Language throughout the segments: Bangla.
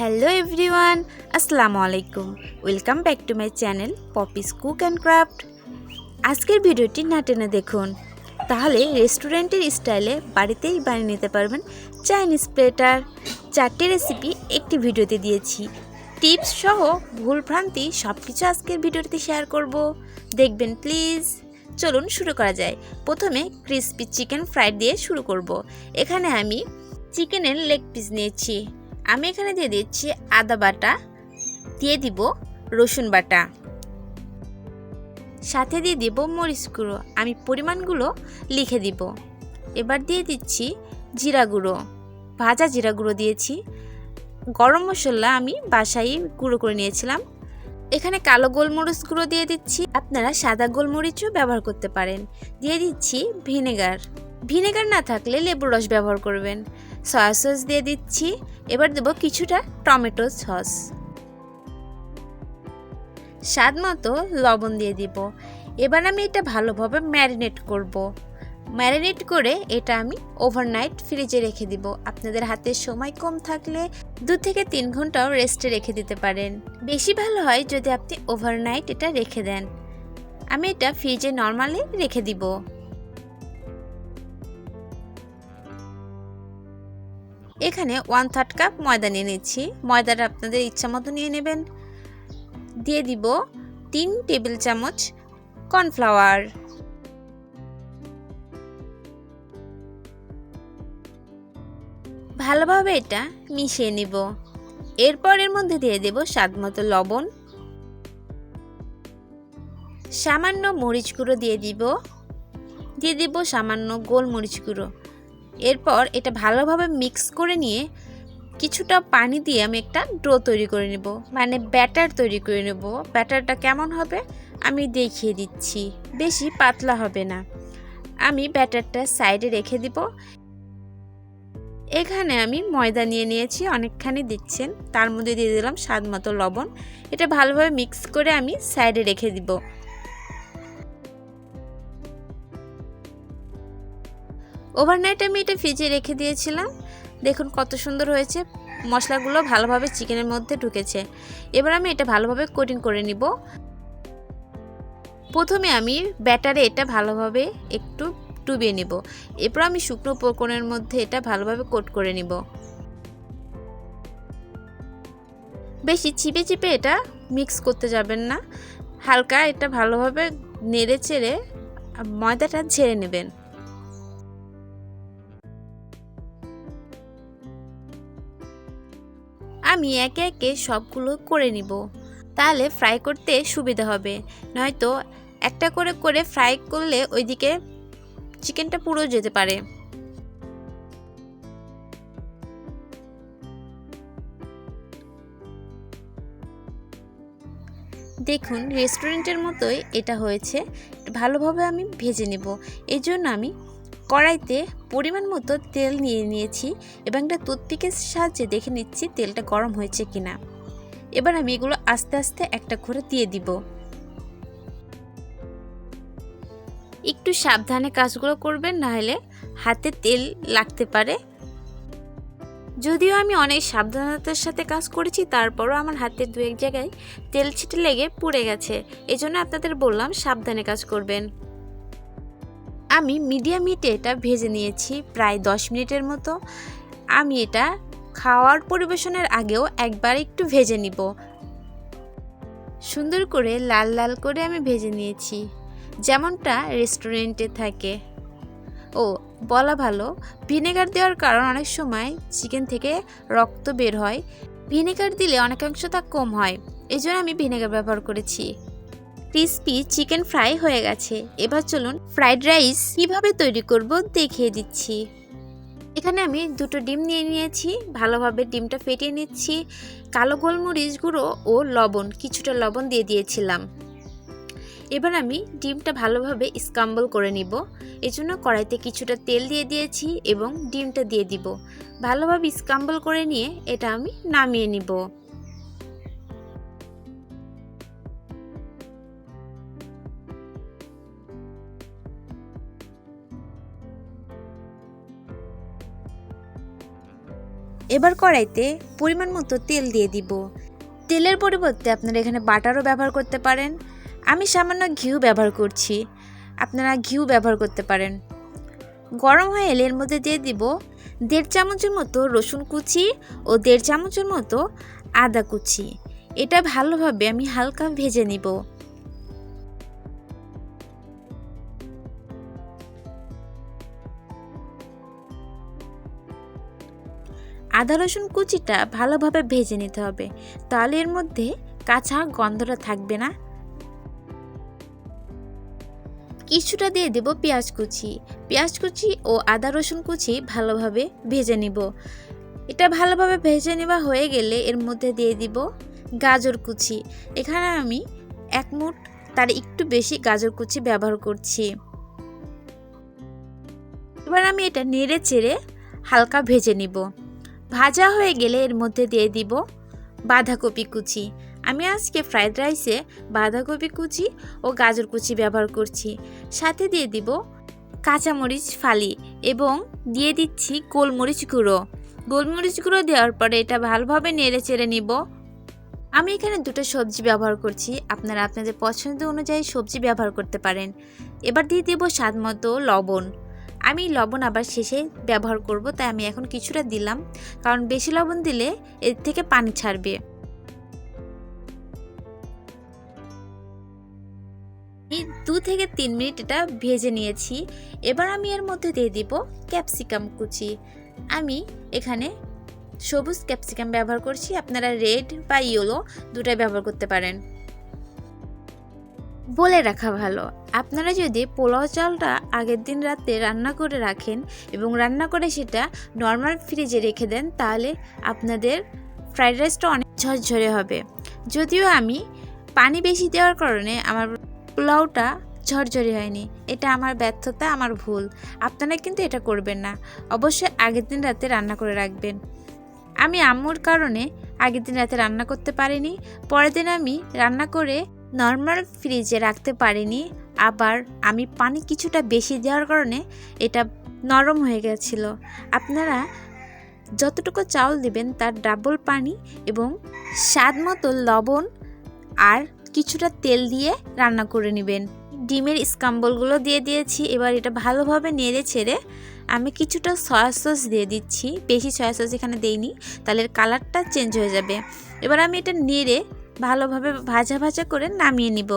হ্যালো এভরিওয়ান, আসসালামু আলাইকুম। Welcome back to my channel Popy's cook and craft. আজকের ভিডিওটি না টেনে দেখুন। তাহলে রেস্টুরেন্টের স্টাইলে বাড়িতেই বানিয়ে নিতে পারবেন চাইনিজ প্লেটার। চারটে রেসিপি একটি ভিডিওতে দিয়েছি। টিপস সহ ভুলভ্রান্তি সব কিছু আজকের ভিডিওতে শেয়ার করব। দেখবেন প্লিজ। চলুন শুরু করা যায়। প্রথমে ক্রিসপি চিকেন ফ্রাইড দিয়ে শুরু করব। এখানে আমি চিকেনের লেগ পিস নিয়েছি। আমি এখানে দিয়ে দিচ্ছি আদা বাটা, দিয়ে দিব রসুন বাটা। সাথে দিয়ে দিব মরিচ গুঁড়ো। আমি পরিমাণগুলো লিখে দিব। এবার দিয়ে দিচ্ছি জিরা গুঁড়ো। ভাজা জিরা গুঁড়ো দিয়েছি। গরম মশলা আমি বাসায় গুঁড়ো করে নিয়েছিলাম। এখানে কালো গোলমরিচ গুঁড়ো দিয়ে দিচ্ছি। আপনারা সাদা গোলমরিচও ব্যবহার করতে পারেন। দিয়ে দিচ্ছি ভিনেগার। ভিনেগার না থাকলে লেবুর রস ব্যবহার করবেন। সয়া সস দিয়ে দিচ্ছি। এবার দেবো কিছুটা টমেটো সস। স্বাদ মতো লবণ দিয়ে দিব। এবার আমি এটা ভালোভাবে ম্যারিনেট করব। ম্যারিনেট করে এটা আমি ওভারনাইট ফ্রিজে রেখে দিব। আপনাদের হাতে সময় কম থাকলে দু থেকে তিন ঘন্টাও রেস্টে রেখে দিতে পারেন। বেশি ভালো হয় যদি আপনি ওভারনাইট এটা রেখে দেন। আমি এটা ফ্রিজে নর্মালি রেখে দিব। এখানে ওয়ান থার্ড কাপ ময়দা নিয়ে নিচ্ছি। ময়দাটা আপনাদের ইচ্ছা মতো নিয়ে নেবেন। দিয়ে দিব তিন টেবিল চামচ কর্নফ্লাওয়ার। ভালোভাবে এটা মিশিয়ে নিব। এরপর এর মধ্যে দিয়ে দেব স্বাদ মতো লবণ। সামান্য মরিচ গুঁড়ো দিয়ে দিব। দিয়ে দিব সামান্য গোলমরিচ গুঁড়ো। এরপর এটা ভালোভাবে মিক্স করে নিয়ে কিছুটা পানি দিয়ে আমি একটা ডো তৈরি করে নেব। মানে ব্যাটার তৈরি করে নেব। ব্যাটারটা কেমন হবে আমি দেখিয়ে দিচ্ছি। বেশি পাতলা হবে না। আমি ব্যাটারটা সাইডে রেখে দিব। এখানে আমি ময়দা নিয়ে নিয়েছি, অনেকখানি দিচ্ছেন। তার মধ্যে দিয়ে দিলাম স্বাদ মতো লবণ। এটা ভালোভাবে মিক্স করে আমি সাইডে রেখে দিব। ওভারনাইট আমি এটা ফ্রিজে রেখে দিয়েছিলাম। দেখুন কত সুন্দর হয়েছে। মশলাগুলো ভালোভাবে চিকেনের মধ্যে ঢুকেছে। এবার আমি এটা ভালোভাবে কোটিং করে নিব। প্রথমে আমি ব্যাটারে এটা ভালোভাবে একটু ডুবিয়ে নিব। এরপর আমি শুকনো উপকরণের মধ্যে এটা ভালোভাবে কোট করে নিব। বেশি চিপে চিপে এটা মিক্স করতে যাবেন না। হালকা এটা ভালোভাবে নেড়ে চেড়ে ময়দাটা ঝেড়ে নেবেন। আমি একে একে সবগুলো করে নিব। তাহলে ফ্রাই করতে সুবিধা হবে। নয়তো একটা করে করে ফ্রাই করলে ওইদিকে চিকেনটা পুরো যেতে পারে। দেখুন রেস্টুরেন্টের মতোই এটা হয়েছে। ভালোভাবে আমি ভেজে নেব। এই জন্য আমি কড়াইতে পরিমাণ মতো তেল নিয়ে নিয়েছি এবং একটা টুথপিকের সাহায্যে দেখে নিচ্ছি তেলটা গরম হয়েছে কিনা। এবার আমি এগুলো আস্তে আস্তে একটা করে দিয়ে দিব। একটু সাবধানে কাজগুলো করবেন, নাহলে হাতে তেল লাগতে পারে। যদিও আমি অনেক সাবধানতার সাথে কাজ করেছি, তারপরও আমার হাতে দু এক জায়গায় তেল ছিটে লেগে পুড়ে গেছে। এজন্য আপনাদের বললাম সাবধানে কাজ করবেন। আমি মিডিয়াম হিটে এটা ভেজে নিয়েছি প্রায় দশ মিনিটের মতো। আমি এটা খাওয়ার পরিবেশনের আগেও একবার একটু ভেজে নিব। সুন্দর করে লাল লাল করে আমি ভেজে নিয়েছি, যেমনটা রেস্টুরেন্টে থাকে। ও, বলা ভালো, ভিনেগার দেওয়ার কারণ অনেক সময় চিকেন থেকে রক্ত বের হয়। ভিনেগার দিলে অনেকাংশ তা কম হয় এই জন্য আমি ভিনেগার ব্যবহার করেছি। ক্রিসপি চিকেন ফ্রাই হয়ে গেছে, এবার চলুন ফ্রাইড রাইস কীভাবে তৈরি করব দেখিয়ে দিচ্ছি। এখানে আমি দুটো ডিম নিয়ে নিয়েছি, ভালোভাবে ডিমটা ফেটিয়ে নিচ্ছি, কালো গোলমরিচ গুঁড়ো ও লবণ, কিছুটা লবণ দিয়ে দিয়েছিলাম। এবার আমি ডিমটা ভালোভাবে স্কাম্বল করে নিব, এজন্য কড়াইতে কিছুটা তেল দিয়ে দিয়েছি এবং ডিমটা দিয়ে দিব। ভালোভাবে স্কাম্বল করে নিয়ে এটা আমি নামিয়ে নিব। এবার কড়াইতে পরিমাণ মতো তেল দিয়ে দিব। তেলের পরিবর্তে আপনারা এখানে বাটারও ব্যবহার করতে পারেন। আমি সামান্য ঘিউ ব্যবহার করছি। আপনারা ঘিউ ব্যবহার করতে পারেন। গরম হয়ে এলে এর মধ্যে দিয়ে দিব দেড় চামচের মতো রসুন কুচি ও দেড় চামচের মতো আদা কুচি। এটা ভালোভাবে আমি হালকা ভেজে নিব। আদা, রসুন কুচিটা ভালোভাবে ভেজে নিতে হবে। তাহলে এর মধ্যে কাঁচা গন্ধটা থাকবে না। কিছুটা দিয়ে দেব পেঁয়াজ কুচি। পেঁয়াজ কুচি ও আদা, রসুন কুচি ভালোভাবে ভেজে নিব। এটা ভালোভাবে ভেজে নেওয়া হয়ে গেলে এর মধ্যে দিয়ে দিব গাজর কুচি। এখানে আমি এক মুঠ তার একটু বেশি গাজর কুচি ব্যবহার করছি। এবার আমি এটা নেড়ে চেড়ে হালকা ভেজে নিব। ভাজা হয়ে গেলে এর মধ্যে দিয়ে দিব বাঁধাকপি কুচি। আমি আজকে ফ্রাইড রাইসে বাঁধাকপি কুচি ও গাজর কুচি ব্যবহার করছি। সাথে দিয়ে দিব কাঁচামরিচ ফালি এবং দিয়ে দিচ্ছি গোলমরিচ গুঁড়ো। গোলমরিচ গুঁড়ো দেওয়ার পরে এটা ভালোভাবে নেড়ে চেড়ে নিব। আমি এখানে দুটো সবজি ব্যবহার করছি। আপনারা আপনাদের পছন্দ অনুযায়ী সবজি ব্যবহার করতে পারেন। এবার দিয়ে দেব স্বাদ মতো লবণ। আমি লবণ আবার শেষে ব্যবহার করব, তাই আমি এখন কিছুটা দিলাম। কারণ বেশি লবণ দিলে এর থেকে পানি ছাড়বে। এই দু থেকে তিন মিনিট এটা ভেজে নিয়েছি। এবার আমি এর মধ্যে দিয়ে দিব ক্যাপসিকাম কুচি। আমি এখানে সবুজ ক্যাপসিকাম ব্যবহার করছি। আপনারা রেড বা ইয়েলো দুটাই ব্যবহার করতে পারেন। বলে রাখা ভালো। আপনারা যদি পোলাও চালটা আগের দিন রাতে রান্না করে রাখেন এবং রান্না করে সেটা নর্মাল ফ্রিজে রেখে দেন, তাহলে আপনাদের ফ্রাইড রাইসটা অনেক ঝরঝরে হবে। যদিও আমি পানি বেশি দেওয়ার কারণে আমার পোলাওটা ঝরঝরে হয়নি। এটা আমার ব্যর্থতা, আমার ভুল। আপনারা কিন্তু এটা করবেন না। অবশ্যই আগের দিন রাতে রান্না করে রাখবেন। আমি আম্মুর কারণে আগের দিন রাতে রান্না করতে পারিনি। পরের দিন আমি রান্না করে নর্মাল ফ্রিজে রাখতে পারিনি, আবার আমি পানি কিছুটা বেশি দেওয়ার কারণে এটা নরম হয়ে গেছিল। আপনারা যতটুকু চাউল দিবেন তার ডাবল পানি এবং স্বাদ মতো লবণ আর কিছুটা তেল দিয়ে রান্না করে নেবেন। ডিমের স্কাম্বলগুলো দিয়ে দিয়েছি, এবার এটা ভালোভাবে নেড়ে ছেড়ে আমি কিছুটা সয়া সস দিয়ে দিচ্ছি। বেশি সয়া সস এখানে দেইনি, তাহলে কালারটা চেঞ্জ হয়ে যাবে। এবার আমি এটা নেড়ে ভালোভাবে ভাজা ভাজা করে নামিয়ে নিব।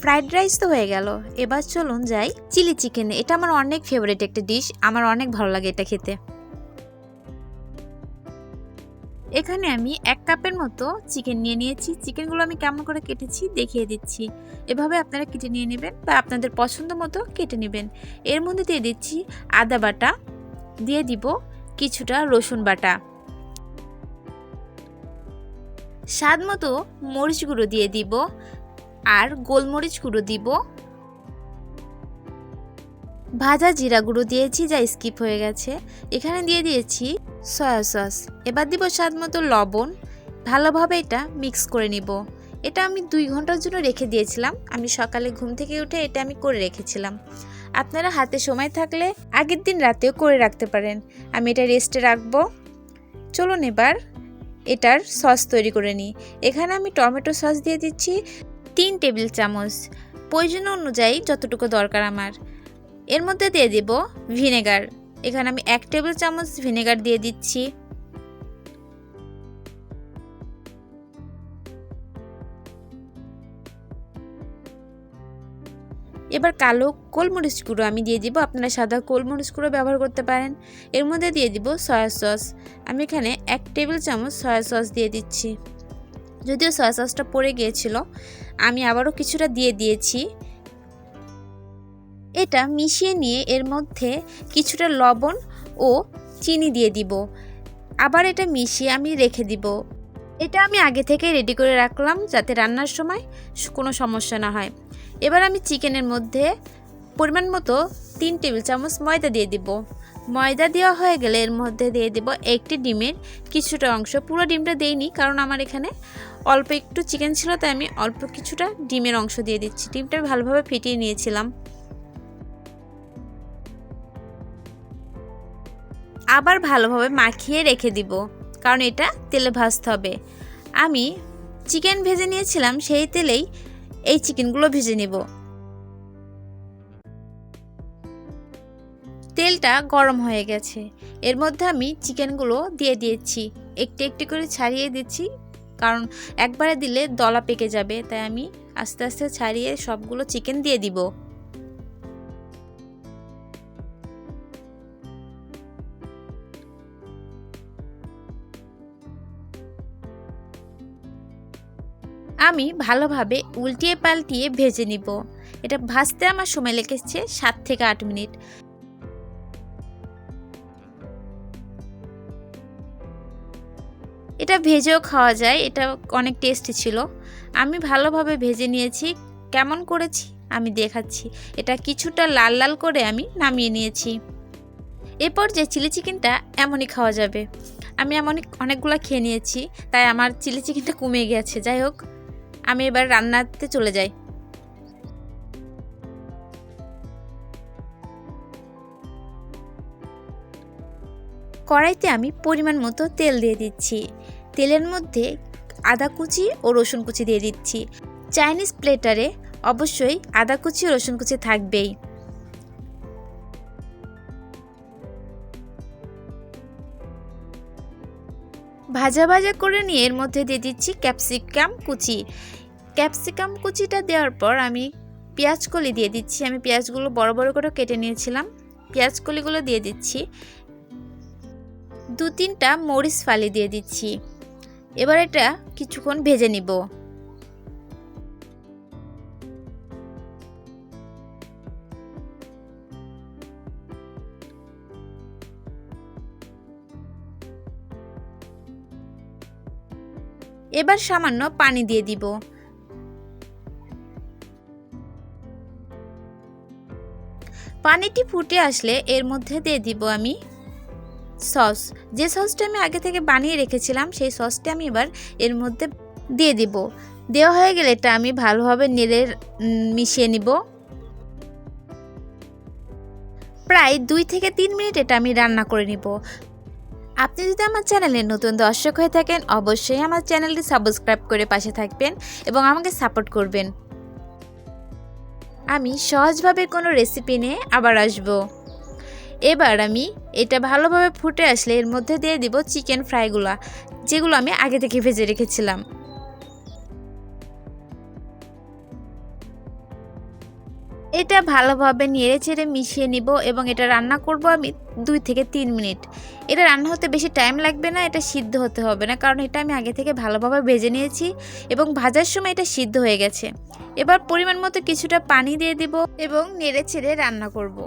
ফ্রাইড রাইস তো হয়ে গেল। এবার চলুন যাই চিলি চিকেন। এটা আমার অনেক ফেভারিট একটা ডিশ আমার অনেক ভালো লাগে এটা খেতে। এখানে আমি এক কাপের মতো চিকেন নিয়ে নিয়েছি। চিকেনগুলো আমি কেমন করে কেটেছি দেখিয়ে দিচ্ছি। এভাবে আপনারা কেটে নিয়ে নেবেন বা আপনাদের পছন্দ মতো কেটে নেবেন। এর মধ্যে দিয়ে দিচ্ছি আদা বাটা। দিয়ে দিব কিছুটা রসুন বাটা। স্বাদ মতো মরিচ গুঁড়ো দিয়ে দিব। আর গোলমরিচ গুঁড়ো দিব। ভাজা জিরা গুঁড়ো দিয়েছি, যা স্কিপ হয়ে গেছে। এখানে দিয়ে দিয়েছি সয়া সস। এবার দিব স্বাদ মতো লবণ। ভালোভাবে এটা মিক্স করে নিব। এটা আমি দুই ঘণ্টার জন্য রেখে দিয়েছিলাম। আমি সকালে ঘুম থেকে উঠে এটা আমি করে রেখেছিলাম। আপনারা হাতে সময় থাকলে আগের দিন রাতেও করে রাখতে পারেন। আমি এটা রেস্টে রাখব। চলুন এবার এটার সস তৈরি করে নিই। এখানে আমি টমেটো সস দিয়ে দিচ্ছি তিন টেবিল চামচ। প্রয়োজন অনুযায়ী যতটুকু দরকার আমার। এর মধ্যে দিয়ে দিব ভিনেগার। এখানে আমি এক টেবিল চামচ ভিনেগার দিয়ে দিচ্ছি। এবার কালো গোলমরিচ গুঁড়ো আমি দিয়ে দিব। আপনারা সাদা গোলমরিচ গুঁড়ো ব্যবহার করতে পারেন। এর মধ্যে দিয়ে দিব সয়া সস। আমি এখানে এক টেবিল চামচ সয়া সস দিয়ে দিচ্ছি। যদিও সয়া সসটা পড়ে গিয়েছিল, আমি আবারও কিছুটা দিয়ে দিয়েছি। এটা মিশিয়ে নিয়ে এর মধ্যে কিছুটা লবণ ও চিনি দিয়ে দিব। আবার এটা মিশিয়ে আমি রেখে দিব। এটা আমি আগে থেকে রেডি করে রাখলাম যাতে রান্নার সময় কোনো সমস্যা না হয়। এবার আমি চিকেনের মধ্যে পরিমাণ মতো তিন টেবিল চামচ ময়দা দিয়ে দিব। ময়দা দেওয়া হয়ে গেলে এর মধ্যে দিয়ে দেব একটি ডিমের কিছুটা অংশ। পুরো ডিমটা দেইনি কারণ আমার এখানে অল্প একটু চিকেন ছিল, তাই আমি অল্প কিছুটা ডিমের অংশ দিয়ে দিচ্ছি। ডিমটা ভালোভাবে ফেটিয়ে নিয়েছিলাম। আবার ভালোভাবে মাখিয়ে রেখে দিব, কারণ এটা তেলে ভাজতে হবে। আমি চিকেন ভেজে নিয়েছিলাম, সেই তেলেই এই চিকেনগুলো ভেজে নেব। তেলটা গরম হয়ে গেছে। এর মধ্যে আমি চিকেনগুলো দিয়ে দিয়েছি। একটু একটু করে ছাড়িয়ে দিচ্ছি, কারণ একবারে দিলে দলা পেকে যাবে, তাই আমি আস্তে আস্তে ছাড়িয়ে সবগুলো চিকেন দিয়ে দিব। আমি ভালোভাবে উল্টিয়ে পাল্টিয়ে ভেজে নিব। এটা ভাজতে আমার সময় লেগেছে সাত থেকে আট মিনিট। এটা ভেজেও খাওয়া যায়, এটা অনেক টেস্টি ছিল। আমি ভালোভাবে ভেজে নিয়েছি। কেমন করেছি? আমি দেখাচ্ছি। এটা কিছুটা লাল লাল করে আমি নামিয়ে নিয়েছি। এরপর যে চিলি চিকেনটা এমনই খাওয়া যাবে। আমি এমন অনেকগুলো খেয়ে নিয়েছি, তাই আমার চিলি চিকেনটা কমে গেছে। যাই হোক আমি এবার রান্নাতে চলে যাই। কড়াইতে আমি পরিমাণ মতো তেল দিয়ে দিচ্ছি। তেলের মধ্যে আদা কুচি ও রসুন কুচি দিয়ে দিচ্ছি। চাইনিজ প্লেটারে অবশ্যই আদা কুচি ও রসুন কুচি থাকবেই। ভাজা ভাজা করে নিয়ে এর মধ্যে দিয়ে দিচ্ছি ক্যাপসিকাম কুচি। ক্যাপসিকাম কুচিটা দেওয়ার পর আমি পেঁয়াজ কলি দিয়ে দিচ্ছি। আমি পেঁয়াজগুলো বড় বড় করে কেটে নিয়েছিলাম। পেঁয়াজ কলিগুলো দিয়ে দিচ্ছি। দু তিনটা মরিচ ফালি দিয়ে দিচ্ছি। এবার এটা কিছুক্ষণ ভেজে নিব। এবার সামান্য পানি দিয়ে দিব। পানিটি ফুটে আসলে এর মধ্যে দিয়ে দিব আমি সস। যে সসটা আমি আগে থেকে বানিয়ে রেখেছিলাম, সেই সসটা আমি এবার এর মধ্যে দিয়ে দিব। দেওয়া হয়ে গেলে এটা আমি ভালোভাবে নেড়ে মিশিয়ে নিব। প্রায় দুই থেকে তিন মিনিট এটা আমি রান্না করে নিব। আপনি যদি আমার চ্যানেলে নতুন দর্শক হয়ে থাকেন, অবশ্যই আমার চ্যানেলটি সাবস্ক্রাইব করে পাশে থাকবেন এবং আমাকে সাপোর্ট করবেন। আমি সহজভাবে কোনো রেসিপি নিয়ে আবার আসব। এবার আমি এটা ভালোভাবে ফুটে আসলে এর মধ্যে দিয়ে দিব চিকেন ফ্রাইগুলো যেগুলো আমি আগে থেকে ভেজে রেখেছিলাম। এটা ভালোভাবে নেড়ে চেড়ে মিশিয়ে নিব এবং এটা রান্না করব আমি দুই থেকে তিন মিনিট। এটা রান্না হতে বেশি টাইম লাগবে না, এটা সিদ্ধ হতে হবে না, কারণ এটা আমি আগে থেকে ভালোভাবে ভেজে নিয়েছি এবং ভাজার সময় এটা সিদ্ধ হয়ে গেছে। এবার পরিমাণ মতো কিছুটা পানি দিয়ে দিব এবং নেড়ে চেড়ে রান্না করব।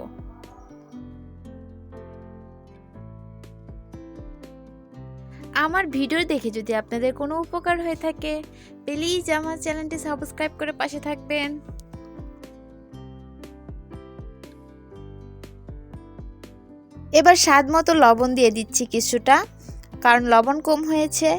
আমার ভিডিও দেখে যদি আপনাদের কোনো উপকার হয়ে থাকে প্লিজ আমার চ্যানেলটি সাবস্ক্রাইব করে পাশে থাকবেন। এবার স্বাদ মতো লবণ দিয়ে দিচ্ছি কিছুটা, কারণ লবণ কম হয়েছে।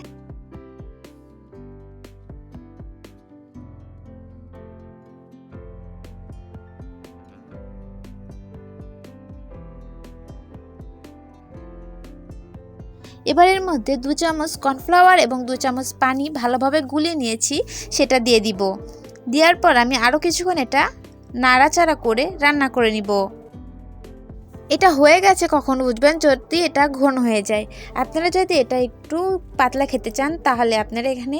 এবারের মধ্যে দু চামচ কর্নফ্লাওয়ার এবং দু চামচ পানি ভালোভাবে গুলিয়ে নিয়েছি, সেটা দিয়ে দিব। দেওয়ার পর আমি আরও কিছুক্ষণ এটা নাড়াচাড়া করে রান্না করে নিব। এটা হয়ে গেছে কখন বুঝবেন? যদি এটা ঘন হয়ে যায়। আপনারা যদি এটা একটু পাতলা খেতে চান তাহলে আপনারা এখানে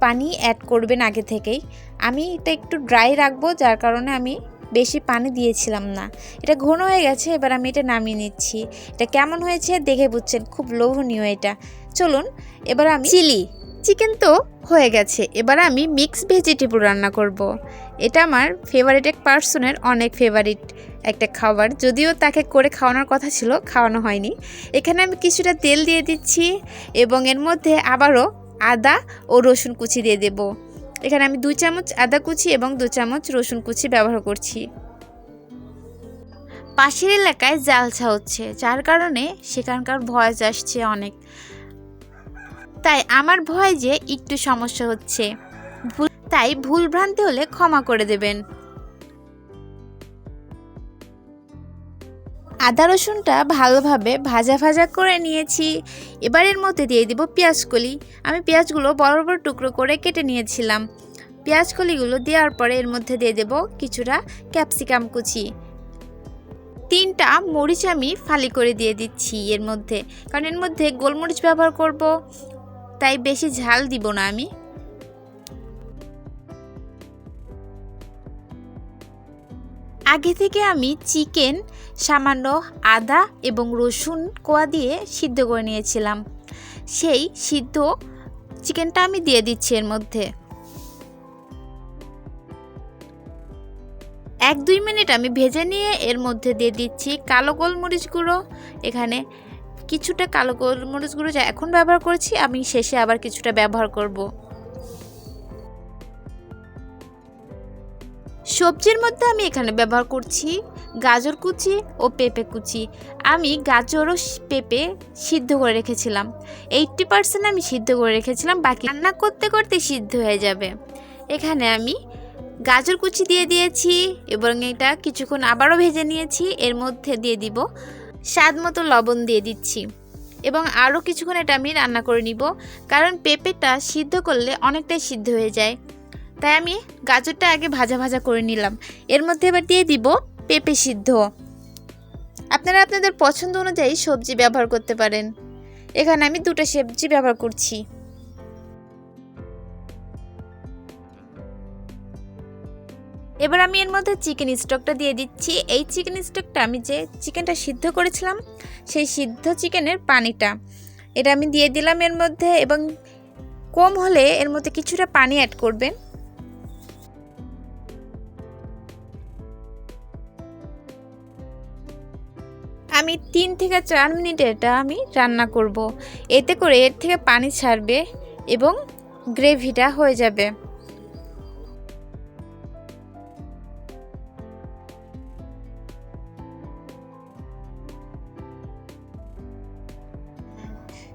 পানি অ্যাড করবেন আগে থেকেই। আমি এটা একটু ড্রাই রাখব যার কারণে আমি বেশি পানি দিয়েছিলাম না। এটা ঘন হয়ে গেছে এবার আমি এটা নামিয়ে নিচ্ছি। এটা কেমন হয়েছে দেখে বুঝছেন খুব লোভনীয় এটা। চলুন এবার আমি চিলি। চিকেন তো হয়ে গেছে এবার আমি মিক্স ভেজিটেবল রান্না করব। এটা আমার ফেভারিট এক পার্সনের অনেক ফেভারিট একটা খাবার। যদিও তাকে করে খাওয়ানোর কথা ছিল, খাওয়ানো হয়নি। এখানে আমি কিছুটা তেল দিয়ে দিচ্ছি এবং এর মধ্যে আবারও আদা ও রসুন কুচি দিয়ে দেব। এখানে আমি দুই চামচ আদা কুচি এবং দু চামচ রসুন কুচি ব্যবহার করছি। পাশের এলাকায় জালসা হচ্ছে, যার কারণে সেখানকার ভয়েস আসছে অনেক। তাই আমার ভয় যে একটু সমস্যা হচ্ছে। ভুল তাই ভুলভ্রান্তি হলে ক্ষমা করে দেবেন। আদা রসুনটা ভালোভাবে ভাজা ভাজা করে নিয়েছি। এবার এর মধ্যে দিয়ে দিব পেঁয়াজকলি। আমি পেঁয়াজগুলো বড় বড় টুকরো করে কেটে নিয়েছিলাম। পেঁয়াজকলিগুলো দেওয়ার পরে এর মধ্যে দিয়ে দেব কিছুটা ক্যাপসিকাম কুচি। তিনটা মরিচ আমি ফালি করে দিয়ে দিচ্ছি এর মধ্যে। কারণ এর মধ্যে গোলমরিচ ব্যবহার করব, তাই বেশি ঝাল দিব না আমি। আগে থেকে আমি চিকেন, সামান্য আদা এবং রসুন কোয়া দিয়ে সিদ্ধ করে নিয়েছিলাম। সেই সিদ্ধ চিকেনটা আমি দিয়ে দিচ্ছি এর মধ্যে। এক দুই মিনিট আমি ভেজে নিয়ে এর মধ্যে দিয়ে দিচ্ছি কালো গোলমরিচ গুঁড়ো। এখানে কিছুটা কালো গোলমরিচ গুঁড়ো যা এখন ব্যবহার করছি, আমি শেষে আবার কিছুটা ব্যবহার করব। সবজির মধ্যে আমি এখানে ব্যবহার করছি গাজর কুচি ও পেঁপে কুচি। আমি গাজর ও পেঁপে সিদ্ধ করে রেখেছিলাম। এইটটি পার্সেন্ট আমি সিদ্ধ করে রেখেছিলাম, বাকি রান্না করতে করতে সিদ্ধ হয়ে যাবে। এখানে আমি গাজর কুচি দিয়ে দিয়েছি এবং এটা কিছুক্ষণ আবারও ভেজে নিয়েছি। এর মধ্যে দিয়ে দিব স্বাদ মতো লবণ দিয়ে দিচ্ছি এবং আরও কিছুক্ষণ এটা আমি রান্না করে নিব। কারণ পেঁপেটা সিদ্ধ করলে অনেকটাই সিদ্ধ হয়ে যায়। তাই আমি গাজরটা আগে ভাজা ভাজা করে নিলাম। এর মধ্যে এবার দিয়ে দিব পেঁপে সিদ্ধ। আপনারা আপনাদের পছন্দ অনুযায়ী সবজি ব্যবহার করতে পারেন। এখানে আমি দুটো সবজি ব্যবহার করছি। এবার আমি এর মধ্যে চিকেন স্টকটা দিয়ে দিচ্ছি। এই চিকেন স্টকটা আমি যে চিকেনটা সিদ্ধ করেছিলাম, সেই সিদ্ধ চিকেনের পানিটা। এটা আমি দিয়ে দিলাম এর মধ্যে এবং কম হলে এর মধ্যে কিছুটা পানি অ্যাড করবেন। আমি তিন থেকে চার মিনিট এটা আমি রান্না করব। এতে করে এর থেকে পানি ছাড়বে এবং গ্রেভিটা হয়ে যাবে।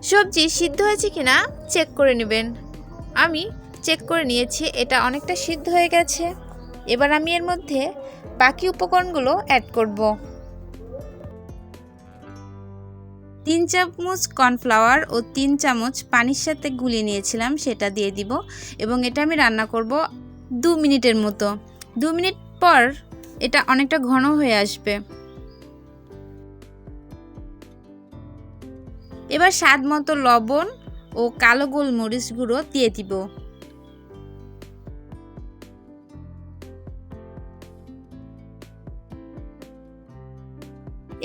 সবজি সিদ্ধ হয়েছে কিনা চেক করে নেবেন। আমি চেক করে নিয়েছি, এটা অনেকটা সিদ্ধ হয়ে গেছে। এবার আমি এর মধ্যে বাকি উপকরণগুলো অ্যাড করব। তিন চামচ কর্নফ্লাওয়ার ও তিন চামচ পানির সাথে গুলিয়ে নিয়েছিলাম, সেটা দিয়ে দিব এবং এটা আমি রান্না করব দু মিনিটের মতো। দু মিনিট পর এটা অনেকটা ঘন হয়ে আসবে। এবার স্বাদ মতো লবণ ও কালো গোলমরিচ গুঁড়ো দিয়ে দিব।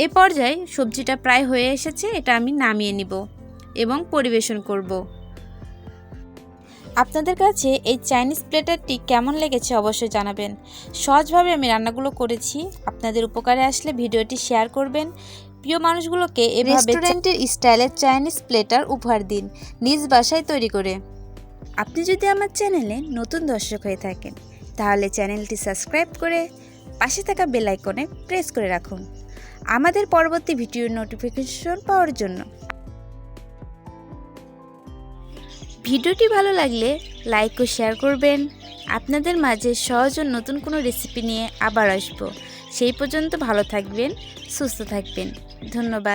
এ পর্যায়ে সবজিটা প্রায় হয়ে এসেছে এটা আমি নামিয়ে নিব এবং পরিবেশন করব। আপনাদের কাছে এই চাইনিজ প্লেটারটি কেমন লেগেছে অবশ্যই জানাবেন। সহজভাবে আমি রান্নাগুলো করেছি আপনাদের উপকারে আসলে ভিডিওটি শেয়ার করবেন। প্রিয় মানুষগুলোকে এভাবে রেস্টুরেন্টের স্টাইলের চাইনিজ প্লেটার উপহার দিন নিজ বাসায় তৈরি করে। আপনি যদি আমার চ্যানেলে নতুন দর্শক হয়ে থাকেন তাহলে চ্যানেলটি সাবস্ক্রাইব করে পাশে থাকা বেল আইকনে প্রেস করে রাখুন। আমাদের পরবর্তী ভিডিওর নোটিফিকেশন পাওয়ার জন্য। ভিডিওটি ভালো লাগলে লাইক ও শেয়ার করবেন। আপনাদের মাঝে সহজ ও নতুন কোনো রেসিপি নিয়ে আবার আসব। সেই পর্যন্ত ভালো থাকবেন, সুস্থ থাকবেন। ধন্যবাদ।